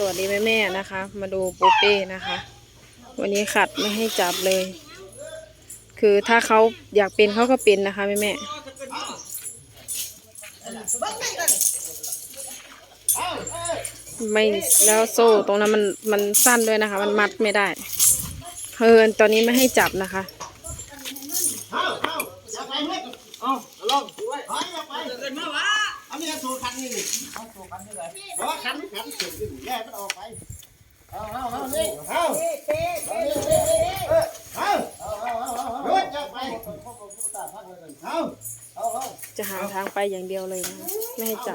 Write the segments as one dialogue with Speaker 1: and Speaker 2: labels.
Speaker 1: สวัสดีแม่แม่ๆนะคะ มาดูปูเป้นะคะ วันนี้ขัดไม่ให้จับเลย คือถ้าเขาอยากเป็นเขาก็เป็นนะคะแม่แม่ๆไม่แล้วโซ่ตรงนั้นมันมันสั้นด้วยนะคะ มันมัดไม่ได้เออตอนนี้ไม่ให้จับนะคะ
Speaker 2: เอาเอาอย่าไปเอาลองด้วยไปอย่าไปเดินมาวะ เอามีกระสูคันนี่นี่เอาสูคันนี่เลยเพราะว่าคันคันเสียบอยู่แย่มันออกไปเอาเอาเอานี่เอาเอาเอาเอาเอาเอาเอาอย่าไปเอาเอาเอา
Speaker 1: จะหาทางไปอย่างเดียวเลยนะคะไม่ให้จับ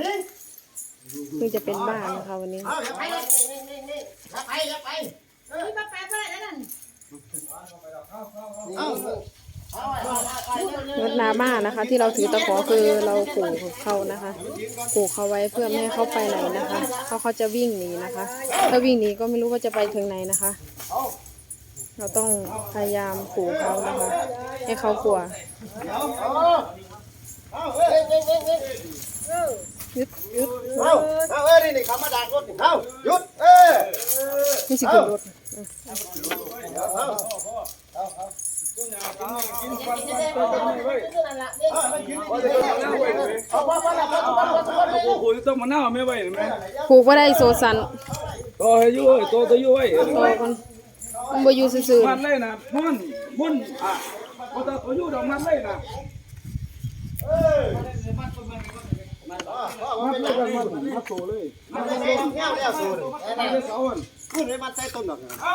Speaker 1: เพิ่งจะเป็นบ้านะคะวันนี้
Speaker 2: เอาอย่าไปนี่นี่นี่อย่าไปอย่าไปเอาเอาเอา
Speaker 1: รถนาบ้านะคะ ที่เราถือตะขอคือเราขู่เขานะคะขู่เขาไว้เพื่อไม่ให้เขาไปไหนนะคะเขาเขาจะวิ่งหนีนะคะ ถ้าวิ่งหนีก็ไม่รู้ว่าจะไปถึงไหนนะคะ เราต้องพยายามขู่เขานะคะ ให้เขากลัว
Speaker 2: เอาเอาเอ้ยเอ้ยเอ้ยเอ้ย
Speaker 1: ยึดยึด
Speaker 2: เอาเอาเอ้ยนี่นี่เขามาดักรถนี่เอาหยุดเออ
Speaker 1: นี่สิขึ้นรถ
Speaker 3: กูต้องมาหน้าไม่ไหวไหม
Speaker 1: ผูกว่าได้โซซัน
Speaker 3: ต่อให้ยุ่ยต่อตัวยุ่ย
Speaker 1: โตคนมันบ่อยู่ซื่อ
Speaker 3: มันเลยนะมุ่นมุ่นอะพอต่อตัวยุ่ดอกมันเลยนะมันเลยกันมันมาโตเลย
Speaker 2: มันจะเงี้ยวเงี้ยวแล้วสูด
Speaker 3: มันเลยเสาอัน
Speaker 2: พูดให้มันใส่ต้นดอกนะ
Speaker 3: เอ้า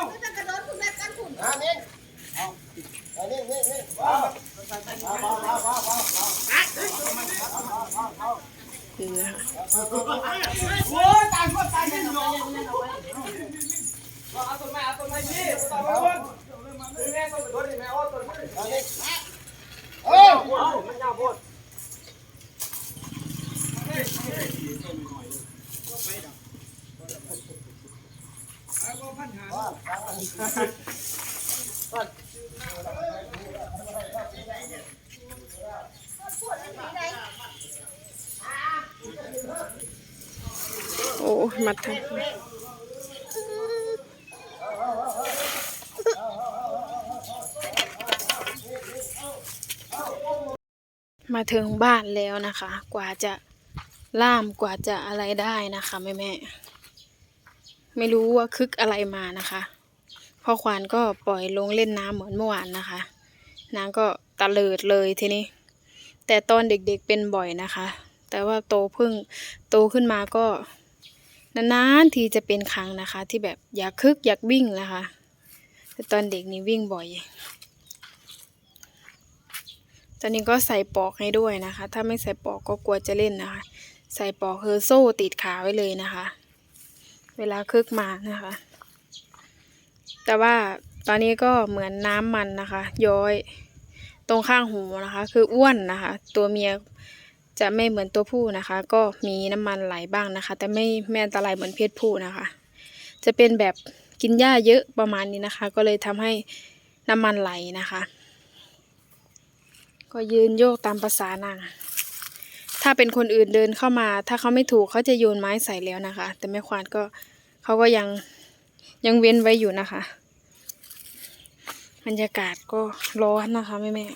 Speaker 2: อ่านี่เอาอัน เอา
Speaker 3: ต้นไม้เอาต้นไม้พี่ต่อไปวันแม่ต้นต้นแม่อ้อต้น
Speaker 2: อันเอ้า
Speaker 3: เอมันยาวโพด
Speaker 1: โอ้มัดทัน มาถึงบ้านแล้วนะคะ กว่าจะล่ามกว่าจะอะไรได้นะคะแม่แม่ไม่รู้ว่าคึกอะไรมานะคะพ่อควานก็ปล่อยลงเล่นน้ำเหมือนเมื่อวานนะคะนางก็ตะเลิดเลยทีนี้ แต่ตอนเด็กๆเป็นบ่อยนะคะ แต่ว่าโตเพิ่งโตขึ้นมาก็นานๆทีจะเป็นครั้งนะคะ ที่แบบอยากคึกอยากวิ่งนะคะแต่ตอนเด็กนี่วิ่งบ่อย ตอนนี้ก็ใส่ปอกให้ด้วยนะคะ ถ้าไม่ใส่ปอกก็กลัวจะเล่นนะคะ ใส่ปอกคือโซ่ติดขาไว้เลยนะคะ เวลาคึกมานะคะ แต่ว่าตอนนี้ก็เหมือนน้ำมันนะคะ ย้อยตรงข้างหูนะคะ คืออ้วนนะคะ ตัวเมียจะไม่เหมือนตัวผู้นะคะ ก็มีน้ำมันไหลบ้างนะคะ แต่ไม่แม่อันตรายเหมือนเพศผู้นะคะ จะเป็นแบบกินหญ้าเยอะประมาณนี้นะคะ ก็เลยทำให้น้ำมันไหลนะคะ ก็ยืนโยกตามภาษานางถ้าเป็นคนอื่นเดินเข้ามา ถ้าเขาไม่ถูกเขาจะโยนไม้ใส่แล้วนะคะ แต่แม่ควานก็เขาก็ยังยังเว้นไว้อยู่นะคะบรรยากาศก็ร้อนนะคะแม่แม่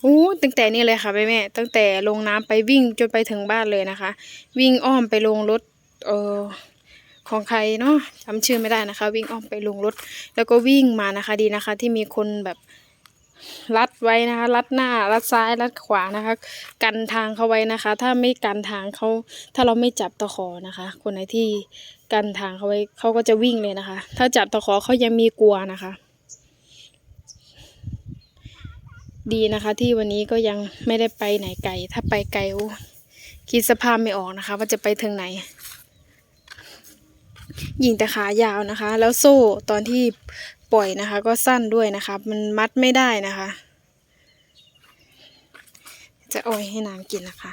Speaker 1: โอ้ตั้งแต่นี่เลยค่ะแม่แม่ตั้งแต่ลงน้ำไปวิ่งจนไปถึงบ้านเลยนะคะ วิ่งอ้อมไปลงรถเออ ของใครเนาะจำชื่อไม่ได้นะคะ วิ่งอ้อมไปลงรถ แล้วก็วิ่งมานะคะ ดีนะคะ ที่มีคนแบบรัดไว้นะคะ รัดหน้ารัดซ้ายรัดขวานะคะ กันทางเขาไว้นะคะ ถ้าไม่กันทางเขาถ้าเราไม่จับตะขอนะคะ คนไหนที่กันทางเขาไว้เขาก็จะวิ่งเลยนะคะ ถ้าจับตะขอเขายังมีกลัวนะคะ ดีนะคะ ที่วันนี้ก็ยังไม่ได้ไปไหนไกลถ้าไปไกลคิดสภาพไม่ออกนะคะ ว่าจะไปถึงไหน ยิงแต่ขายาวนะคะ แล้วโซ่ตอนที่ปล่อยนะคะ ก็สั้นด้วยนะคะ มันมัดไม่ได้นะคะ จะอ่อยให้นางกินนะคะ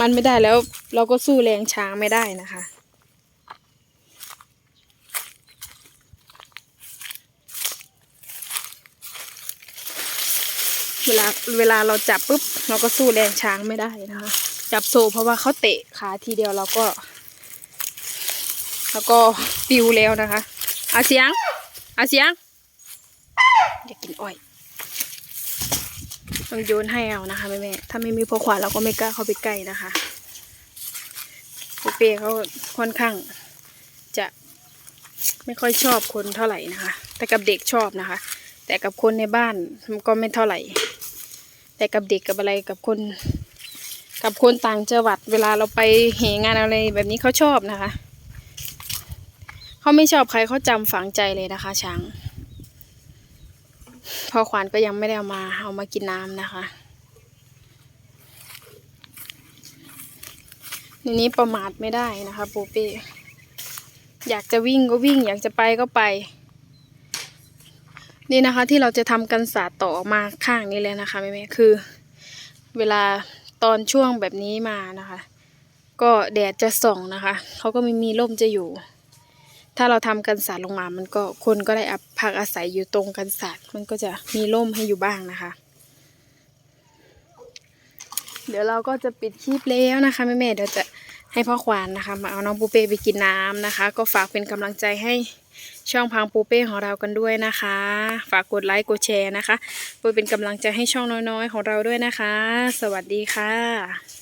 Speaker 1: มันไม่ได้แล้วเราก็สู้แรงช้างไม่ได้นะคะเวลาเวลาเราจับปุ๊บเราก็สู้แรงช้างไม่ได้นะคะ จับโซ่เพราะว่าเขาเตะขาทีเดียวเราก็ แล้วก็ปิวแล้วนะคะอาเสียงอาเสียงอยากกินอ้อยต้องโยนให้เอานะคะแม่แม่ถ้าไม่มีพอขวานเราก็ไม่กล้าเข้าไปใกล้นะคะปูเป้เขาค่อนข้างจะไม่ค่อยชอบคนเท่าไหร่นะคะ แต่กับเด็กชอบนะคะ แต่กับคนในบ้านมันก็ไม่เท่าไหร่ แต่กับเด็กกับอะไรกับคน กับคนต่างจังหวัดเวลาเราไปเหงานอะไรแบบนี้เขาชอบนะคะ เขาไม่ชอบใครเขาจำฝังใจเลยนะคะ ช้างพอขวานก็ยังไม่ได้เอามาเอามากินน้ำนะคะทีนี้ประมาทไม่ได้นะคะปูเป้อยากจะวิ่งก็วิ่ง อยากจะไปก็ไป นี่นะคะ ที่เราจะทำกันศาสตร์ต่อมาข้างนี้เลยนะคะแม่ๆคือ เวลาตอนช่วงแบบนี้มานะคะ ก็แดดจะส่องนะคะเขาก็ไม่มีร่มจะอยู่ ถ้าเราทำกันศาสตร์ลงมา มันก็คนก็ได้อับพักอาศัยอยู่ตรงกันศาสตร์มันก็จะมีร่มให้อยู่บ้างนะคะ เดี๋ยวเราก็จะปิดคลิปแล้วนะคะแม่ๆเดี๋ยวจะให้พ่อควานนะคะมาเอาน้องปูเป้ไปกินน้ำนะคะ ก็ฝากเป็นกำลังใจให้ช่องพังปูเป้ของเรากันด้วยนะคะ ฝากกดไลค์กดแชร์นะคะเพื่อเป็นกำลังใจให้ช่องน้อยๆ ของเราด้วยนะคะ สวัสดีค่ะ